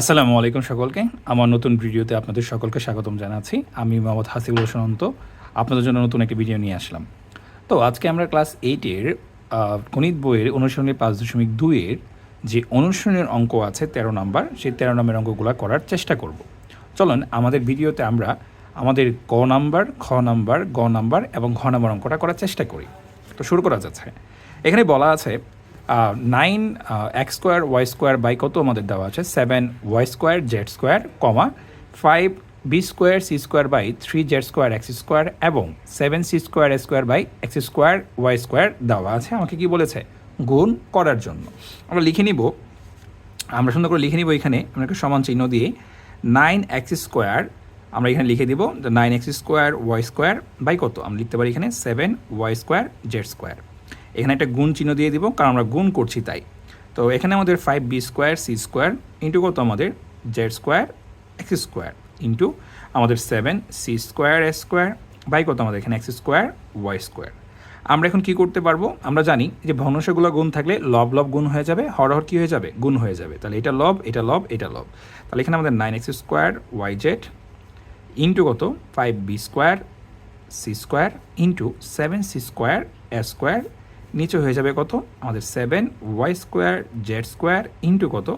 আসসালামু আলাইকুম সকলকে। আমার নতুন ভিডিওতে আপনাদের সকলকে স্বাগতম জানাচ্ছি। আমি মোহাম্মদ হাসিবুল হোসেন আপনাদের জন্য নতুন একটি ভিডিও নিয়ে আসলাম। তো আজকে আমরা ক্লাস এইটের গণিত বইয়ের অনুসরণের পাঁচ দশমিক দুইয়ের যে অনুসরণের অঙ্ক আছে তেরো নাম্বার, সেই তেরো নম্বরের অঙ্কগুলো করার চেষ্টা করব। চলুন, আমাদের ভিডিওতে আমরা আমাদের ক নাম্বার, খ নাম্বার, গ নাম্বার এবং ঘ নাম্বার অঙ্কটা করার চেষ্টা করি। তো শুরু করা যাচ্ছে। এখানে বলা আছে nine x square, y square by কত আমাদের দেওয়া আছে? Seven, y square, z square, comma, five, b square, c square by three, z square, x square, এবং seven, c square square by x square, y square দেওয়া আছে আমাকে কি বলেছে? গুণ করার জন্য। আমরা লিখে নিব, আমরা সুন্দর করে লিখে নিব এখানে আমরা একটা সমান চিহ্ন দিয়ে, নাইন এক্স স্কোয়ার, আমরা এখানে লিখে দিব, nine x square, y square by কত? আমরা লিখতে পারি এখানে seven, y square, z square. এখানে একটা গুণ চিহ্ন দিয়ে দিব, কারণ আমরা গুণ করছি তাই। তো এখানে আমাদের five b square c square into কত আমাদের? Z square x square into আমাদের seven c square s square by কত আমাদের এখানে? এক্স স্কোয়ার ওয়াই স্কোয়ার আমরা এখন কি করতে পারব? আমরা জানি যে ভগ্নাংশগুলো গুণ থাকলে লব লব গুণ হয়ে যাবে হরহর কি হয়ে যাবে? গুণ হয়ে যাবে। তাহলে এটা লব এটা লব এটা লব। তাহলে এখানে আমাদের nine x square y z into কত? Five b square c square into seven c square s square নিচে হয়ে যাবে কত? আমাদের seven y square z square into কত?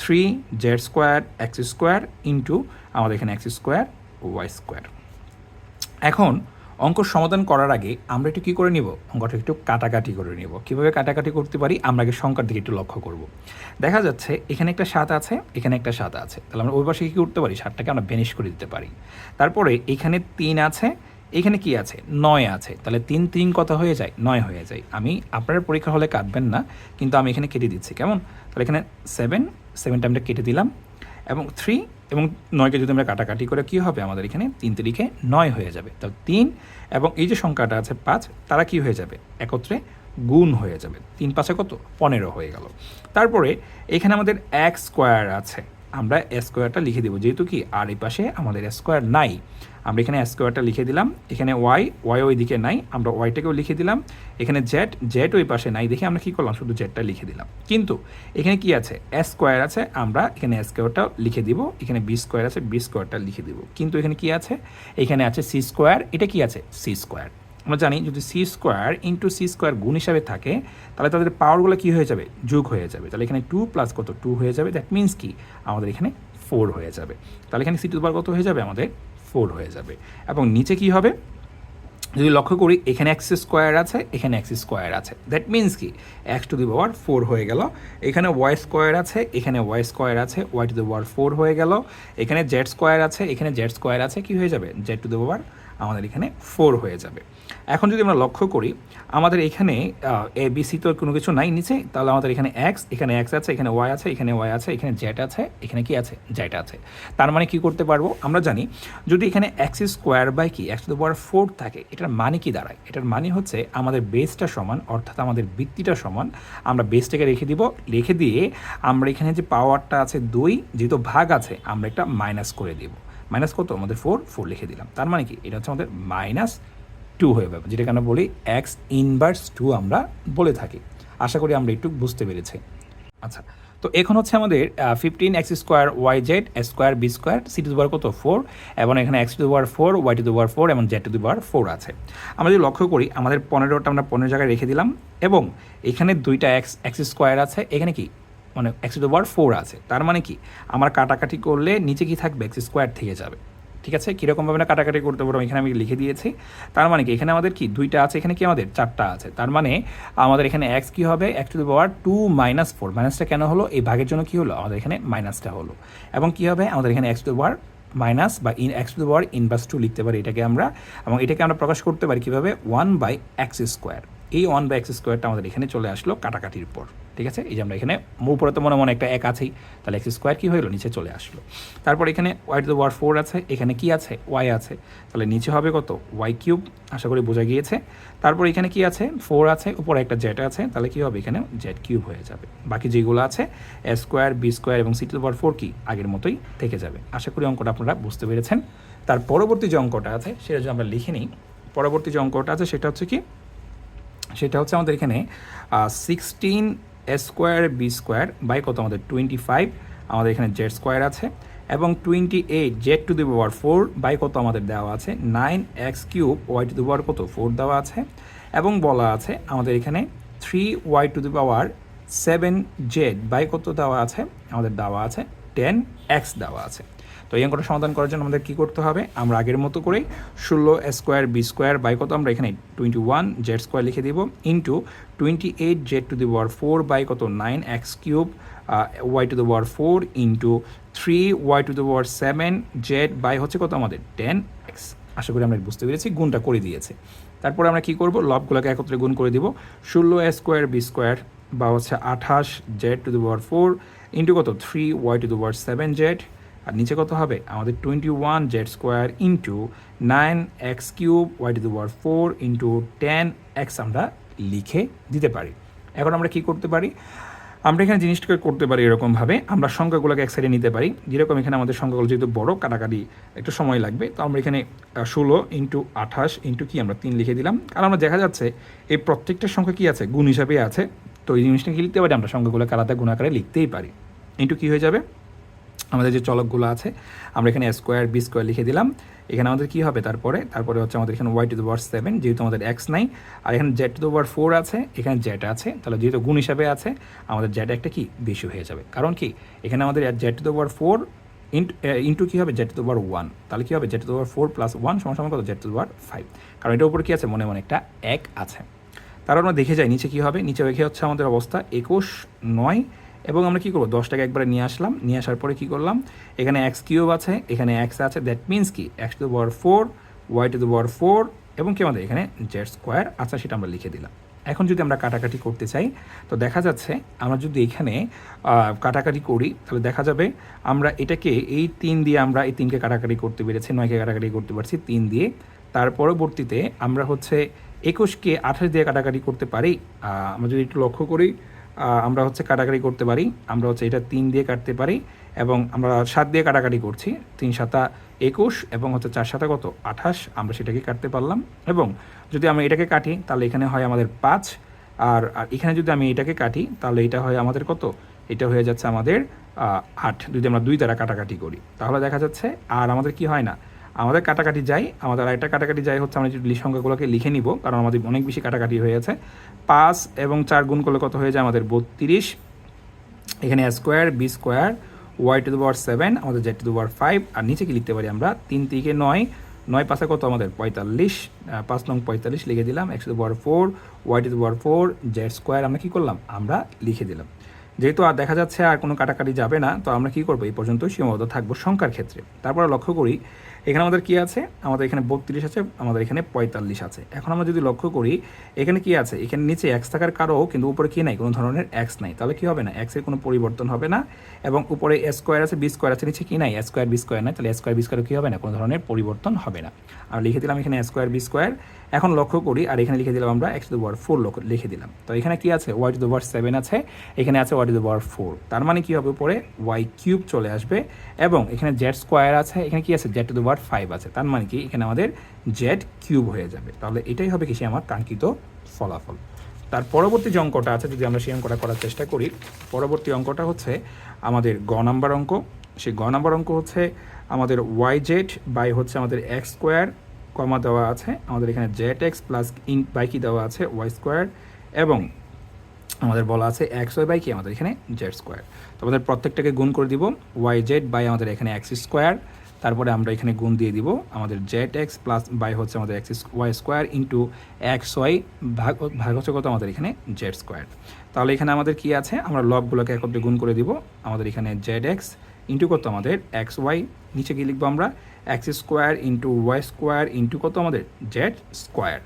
Three z square x square into আমাদের এখানে এক্স স্কোয়ার ওয়াই স্কোয়ার এখন অঙ্ক সমাধান করার আগে আমরা একটু কী করে নিব? অঙ্কটা একটু কাটাকাটি করে নিব। কীভাবে কাটাকাটি করতে পারি? আমরা আগে সংখ্যার দিকে একটু লক্ষ্য করব। দেখা যাচ্ছে এখানে একটা সাত আছে, এখানে একটা সাত আছে। তাহলে আমরা ওই পাশে কী করতে পারি? সাতটাকে আমরা বেনিশ করে দিতে পারি। তারপরে এখানে তিন আছে এখানে কি আছে? নয় আছে। তাহলে তিন তিন কত হয়ে যায়, নয় হয়ে যায়। আমি আপনার পরীক্ষা হলে কাটবেন না, কিন্তু আমি এখানে কেটে দিচ্ছি। কেমন? তাহলে এখানে সেভেন সেভেনটা আমরা কেটে দিলাম। এবং থ্রি এবং নয়কে যদি আমরা কাটাকাটি করে, কী হবে আমাদের এখানে? তিন তারিখে নয় হয়ে যাবে। তো তিন এবং এই যে সংখ্যাটা আছে পাঁচ, তারা কি হয়ে যাবে? একত্রে গুণ হয়ে যাবে। তিন পাঁচে কত? পনেরো হয়ে গেল। তারপরে এখানে আমাদের এক স্কোয়ার আছে। আমরা স্কোয়ারটা লিখে দেবো। যেহেতু কি, আর এই পাশে আমাদের স্কোয়ার নাই। আমরা এখানে স্কোয়ারটা লিখে দিলাম। এখানে ওয়াই ওয়াই ওই দিকে নাই। আমরা ওয়াইটাকেও লিখে দিলাম। এখানে জেড জেড ওই পাশে নাই দেখে আমরা কী করলাম? শুধু জেডটা লিখে দিলাম। কিন্তু এখানে কি আছে? স্কোয়ার আছে। আমরা এখানে স্কোয়ারটা লিখে দিব। এখানে বি স্কোয়ার আছে বি স্কোয়ারটা লিখে দিব। কিন্তু এখানে কি আছে? এখানে আছে সি স্কোয়ার এটা কি আছে? সি স্কোয়ার আমরা জানি যদি c square into c square গুণ হিসাবে থাকে, তাহলে তাদের পাওয়ারগুলো কী হয়ে যাবে? যোগ হয়ে যাবে। তাহলে এখানে টু প্লাস কত টু হয়ে যাবে? দ্যাট মিন্স কি? আমাদের এখানে ফোর হয়ে যাবে। তাহলে এখানে সি টু পাওয়ার কত হয়ে যাবে? আমাদের ফোর হয়ে যাবে। এবং নিচে কি হবে? যদি লক্ষ্য করি, এখানে এক্স স্কোয়ার আছে, এখানে এক্স স্কোয়ার আছে। দ্যাট মিন্স কি? X to the power four হয়ে গেল। এখানে ওয়াই স্কোয়ার আছে, এখানে ওয়াই স্কোয়ার আছে y to the power four হয়ে গেল। এখানে জেড স্কোয়ার আছে, এখানে জেড স্কোয়ার আছে, কি হয়ে যাবে? জেড টু দি পাওয়ার আমাদের এখানে ফোর হয়ে যাবে। এখন যদি আমরা লক্ষ্য করি, আমাদের এখানে এ বিসি তো কোনো কিছু নাই নিচে, তাহলে আমাদের এখানে এক্স এখানে এক্স আছে, এখানে ওয়াই আছে, এখানে ওয়াই আছে, এখানে জেড আছে, এখানে কি আছে? জেড আছে। তার মানে কি করতে পারব? আমরা জানি, যদি এখানে এক্স স্কোয়ার বাই কি? এক্স টু পাওয়ার ফোর থাকে, এটার মানে কি দাঁড়ায়? এটার মানে হচ্ছে আমাদের বেসটা সমান, অর্থাৎ আমাদের বৃত্তিটা সমান। আমরা বেসটাকে রেখে দিব, রেখে দিয়ে আমরা এখানে যে পাওয়ারটা আছে দুই, যেহেতু ভাগ আছে, আমরা একটা মাইনাস করে দিব। মাইনাস কত? আমাদের ফোর ফোর লিখে দিলাম। তার মানে কি? এটা হচ্ছে আমাদের মাইনাস টু হয়ে যাবে। যেটাকে আমরা বলি? এক্স ইনভার্স টু আমরা বলে থাকি। আশা করি আমরা একটু বুঝতে পেরেছি। আচ্ছা তো এখন হচ্ছে আমাদের fifteen x square y z square b square c to দুবার কত? ফোর এবং এখানে এক্স টু দুবার ফোর ওয়াই টু দুবার ফোর এবং জেড টু দুবার ফোর আছে। আমরা যদি লক্ষ্য করি, আমাদের পনেরোটা আমরা পনেরো জায়গায় রেখে দিলাম, এবং এখানে দুইটা এক্স এক্স স্কোয়ার আছে। এখানে কি? মানে এক্স টু পাওয়ার ফোর আছে। তার মানে কি? আমার কাটাকাটি করলে নিচে কি থাকবে? এক্স স্কোয়ার থেকে যাবে। ঠিক আছে? কীরকমভাবে না কাটাকাটি করতে পারব? এখানে আমি লিখে দিয়েছি। তার মানে কি? এখানে আমাদের কি? দুইটা আছে। এখানে কি আমাদের? চারটা আছে। তার মানে আমাদের এখানে এক্স কী হবে? X to power to minus four মাইনাসটা কেন হলো? এই ভাগের জন্য কী হলো? আমাদের এখানে মাইনাসটা হলো। এবং কী হবে? আমাদের এখানে এক্স টু পাওয়ার মাইনাস বা in x to power inverse two লিখতে পারি এটাকে আমরা। এবং এটাকে আমরা প্রকাশ করতে পারি কীভাবে? ওয়ান বাই এক্স স্কোয়ার এই ওয়ান বাই এক্স স্কোয়ারটা আমাদের এখানে চলে আসলো কাটাকাটির পর, ঠিক আছে? এই যে আমরা এখানে উপরে তো মনে মনে একটা এক আছেই, তাহলে এক্স স্কোয়ার কী হলো নিচে চলে আসলো। তারপর এখানে ওয়াই টু ওয়ার ফোর আছে, এখানে কি আছে? ওয়াই আছে। তাহলে নিচে হবে কত? ওয়াই কিউব আশা করি বোঝা গিয়েছে। তারপর এখানে কি আছে? ফোর আছে, উপরে একটা জেড আছে, তাহলে কি হবে? এখানে জেড কিউব হয়ে যাবে। বাকি যেগুলো আছে এ স্কোয়ার বি স্কোয়ার এবং সি টু ওয়ার ফোর কি আগের মতোই থেকে যাবে। আশা করি অঙ্কটা আপনারা বুঝতে পেরেছেন। তার পরবর্তী যে অঙ্কটা আছে, সেটা যদি আমরা লিখে নিই, পরবর্তী যে অঙ্কটা আছে, সেটা হচ্ছে কি? সেটা হচ্ছে আমাদের এখানে sixteen square b square by কত? আমাদের টোয়েন্টি ফাইভ আমাদের এখানে জেড স্কোয়ার আছে, এবং twenty eight z to the power four by কত আমাদের দেওয়া আছে? Nine x cube y to the power কত? ফোর দেওয়া আছে, এবং বলা আছে আমাদের এখানে three y to the power seven z by কত দেওয়া আছে? আমাদের দেওয়া আছে টেন এক্স দেওয়া আছে। তো এই অঙ্কটা সমাধান করার জন্য আমাদের কী করতে হবে? আমরা আগের মতো করেই ষোলো স্কোয়ার বি স্কোয়ার বাই কত আমরা এখানে টোয়েন্টি ওয়ান জেড স্কোয়ার লিখে দিব into twenty eight z to the power four by কত nine x cube y to the power four into three y to the power seven z by হচ্ছে কত আমাদের? Ten x আশা করি আমরা বুঝতে পেরেছি, গুণটা করে দিয়েছে। তারপরে আমরা কি করব? লবগুলোকে একত্রে গুণ করে দিব। ষোলো স্কোয়ার বি স্কোয়ার বা হচ্ছে আঠাশ z to the power four into কত? Three y to the power seven z আর নিচে কত হবে? আমাদের twenty one z square into nine x cube y to the power four into ten x আমরা লিখে দিতে পারি। এখন আমরা কি করতে পারি? আমরা এখানে জিনিসটাকে করতে পারি এরকমভাবে। আমরা সংখ্যাগুলোকে এক সাইডে নিতে পারি। যেরকম এখানে আমাদের সংখ্যাগুলো যেহেতু বড়, কাটাকাটি একটু সময় লাগবে। তো আমরা এখানে ষোলো ইন্টু আঠাশ ইন্টু কি আমরা তিন লিখে দিলাম। কারণ আমরা দেখা যাচ্ছে এই প্রত্যেকটা সংখ্যা কি আছে? গুণ হিসাবে আছে। তো এই জিনিসটা কি লিখতে পারি? আমরা সংখ্যাগুলোকে আলাদা গুণ আকারে লিখতেই পারি। ইন্টু কী হয়ে যাবে? আমাদের যে চলকগুলো আছে, আমরা এখানে স্কোয়ার বি স্কোয়ার লিখে দিলাম। এখানে আমাদের কি হবে তারপরে? তারপরে হচ্ছে আমাদের এখানে ওয়াই টু দ্য সেভেন যেহেতু আমাদের এক্স নাই। আর এখানে z to the power four আছে, এখানে জেড আছে, তাহলে যেহেতু গুণ হিসাবে আছে, আমাদের জেড একটা কি? বেশি হয়ে যাবে। কারণ কি? এখানে আমাদের z to the power four into কী হবে? জেড টু পাওয়ার ওয়ান তাহলে কী হবে? Z to power four plus one সমান সমান কত? জেড টু পাওয়ার ফাইভ কারণ এটার উপরে কী আছে? মনে মনে একটা এক আছে। তারপর আমরা দেখে যাই, নিচে কী হবে? নিচে রেখে হচ্ছে আমাদের অবস্থা একুশ নয় এবং আমরা কী করব? দশটাকে একবারে নিয়ে আসলাম। নিয়ে আসার পরে কী করলাম? এখানে এক্স কিউব আছে, এখানে এক্স আছে দ্যাট মিনস কি? X to the power four y to the power four এবং কি আমাদের এখানে জেড স্কোয়ার আছে সেটা আমরা লিখে দিলাম। এখন যদি আমরা কাটাকাটি করতে চাই, তো দেখা যাচ্ছে আমরা যদি এখানে কাটাকাটি করি, তাহলে দেখা যাবে আমরা এটাকে এই তিন দিয়ে আমরা এই তিনকে কাটাকাটি করতে পেরেছি, নয়কে কাটাকাটি করতে পারছি তিন দিয়ে। তার পরবর্তীতে আমরা হচ্ছে একুশকে আঠাশ দিয়ে কাটাকাটি করতে পারি। আমরা যদি একটু লক্ষ্য করি আমরা হচ্ছে কাটাকাটি করতে পারি। আমরা হচ্ছে এটা তিন দিয়ে কাটতে পারি এবং আমরা সাত দিয়ে কাটাকাটি করছি। তিন সাতা একুশ এবং হচ্ছে চার সাতা কত? আঠাশ। আমরা সেটাকে কাটতে পারলাম। এবং যদি আমরা এটাকে কাটি, তাহলে এখানে হয় আমাদের পাঁচ। আর আর এখানে যদি আমি এটাকে কাটি, তাহলে এটা হয় আমাদের কত? এটা হয়ে যাচ্ছে আমাদের আট। যদি আমরা দুই দ্বারা কাটাকাটি করি, তাহলে দেখা যাচ্ছে আর আমাদের কি হয় না? আমাদের কাটাকাটি যাই, আমাদের আরেকটা কাটাকাটি যাই হচ্ছে আমরা যদি সংখ্যাগুলোকে লিখে নিব, কারণ আমাদের অনেক বেশি কাটাকাটি হয়ে আছে পাঁচ এবং চার গুণ করলে কত হয়ে যায়? আমাদের বত্রিশ। এখানে square b square y to the power seven আমাদের z to the power five আর নিচে কি লিখতে পারি আমরা? তিন থেকে নয়। নয় পাশে কত? আমাদের পঁয়তাল্লিশ। পাঁচ নং পঁয়তাল্লিশ লিখে দিলাম একশো the power four y to the four z square আমরা কী করলাম? আমরা লিখে দিলাম। যেহেতু আর দেখা যাচ্ছে আর কোনো কাটাকাটি যাবে না, তো আমরা কী করব? এই পর্যন্ত সীমাবদ্ধ থাকব সংখ্যার ক্ষেত্রে। তারপরে লক্ষ্য করি এখানে আমাদের কি আছে? আমাদের এখানে বত্রিশ আছে, আমাদের এখানে পঁয়তাল্লিশ আছে। এখন আমরা যদি লক্ষ্য করি, এখানে কি আছে? এখানে নিচে এক্স থাকার কারও কিন্তু উপরে কি নাই? কোনো ধরনের এক্স নাই। তাহলে কি হবে না? এক্সের কোনো পরিবর্তন হবে না। এবং উপরে স্কোয়ার আছে বি স্কোয়ার আছে, নিচে কি নাই? স্কোয়ার বি স্কোয়ার নাই। তাহলে স্কোয়ার বি স্কোয়ার কি হবে না? কোনো ধরনের পরিবর্তন হবে না। আর লিখে দিলাম এখানে স্কোয়ার বি স্কোয়ার এখন লক্ষ্য করি, আর এখানে লিখে দিলাম আমরা এক্স টু ওয়ার ফোর লিখে দিলাম। তো এখানে কি আছে? ওয়াই টু ওয়ার সেভেন আছে। এখানে আছে ওয়াই টু ওয়ার ফোর তার মানে কি হবে উপরে? ওয়াই কিউব চলে আসবে। এবং এখানে জেড স্কোয়ার আছে। এখানে কি আছে? জেড টু ওয়ার ফাইভ আছে। তার মানে কি? এখানে আমাদের জেড কিউব হয়ে যাবে। তাহলে এটাই হবে কি? সে আমার কাঙ্ক্ষিত ফলাফল। তার পরবর্তী যে অঙ্কটা আছে, যদি আমরা সেই অঙ্কটা করার চেষ্টা করি, পরবর্তী অঙ্কটা হচ্ছে আমাদের গ নাম্বার অঙ্ক। সেই গ নাম্বার অঙ্ক হচ্ছে আমাদের ওয়াই জেড বাই হচ্ছে আমাদের এক্স স্কোয়ার কমা দেওয়া আছে। আমাদের এখানে z x plus in by কি দেওয়া আছে? ওয়াই স্কোয়ার এবং আমাদের বলা আছে এক্স ওয়াই বাই কি? আমাদের এখানে জেড স্কোয়ার তো আমাদের প্রত্যেকটাকে গুণ করে দিব। ওয়াই জেড বাই আমাদের এখানে এক্স স্কোয়ার তারপরে আমরা এখানে গুণ দিয়ে দিব আমাদের জেড এক্স প্লাস বাই হচ্ছে আমাদের x y square into x y ভাগ ভাগ হচ্ছে কত আমাদের এখানে জেড স্কোয়ার তাহলে এখানে আমাদের কি আছে? আমরা লবগুলোকে একত্রে গুণ করে দিব। আমাদের এখানে জেড এক্স ইন্টু কত আমাদের? এক্স ওয়াই নিচে কি লিখব আমরা? X square into y square into কত আমাদের? জেড স্কোয়ার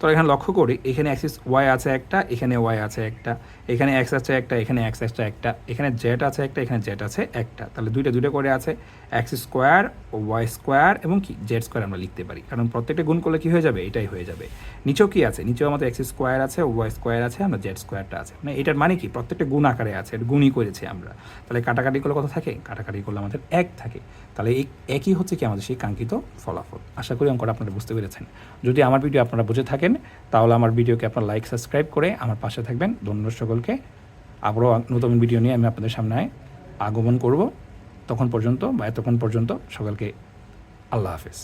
তো এখানে লক্ষ্য করি, এখানে অ্যাক্সিস ওয়াই আছে একটা, এখানে ওয়াই আছে একটা, এখানে এক্স আছে একটা, এখানে এক্স আছে একটা, এখানে জেড আছে একটা, এখানে জেড আছে একটা। তাহলে দুইটা দুইটা করে আছে এক্স স্কোয়ার ওয়াই স্কোয়ার এবং কি জেড স্কোয়ার আমরা লিখতে পারি। কারণ প্রত্যেকটা গুণ করলে কী হয়ে যাবে? এটাই হয়ে যাবে। নিচেও কি আছে? নিচেও আমাদের এক্স স্কোয়ার আছে ওয়াই স্কোয়ার আছে, আমরা জেড স্কোয়ারটা আছে। মানে এটার মানে কি? প্রত্যেকটা গুণ আকারে আছে এটা গুণই করেছি আমরা। তাহলে কাটাকাটি করলে কত থাকে? কাটাকাটি করলে আমাদের এক থাকে। তাহলে এই একই হচ্ছে কি আমাদের সেই কাঙ্ক্ষিত ফলাফল। আশা করি অঙ্কটা আপনারা বুঝতে পেরেছেন। যদি আমার ভিডিও আপনারা বুঝে থাকেন, তাহলে আমার ভিডিওকে আপনার লাইক সাবস্ক্রাইব করে আমার পাশে থাকবেন। ধন্যবাদ সকলকে। আবারও নতুন ভিডিও নিয়ে আমি আপনাদের সামনে আগমন করব। তখন পর্যন্ত বা এতক্ষণ পর্যন্ত সকলকে আল্লাহ হাফেজ।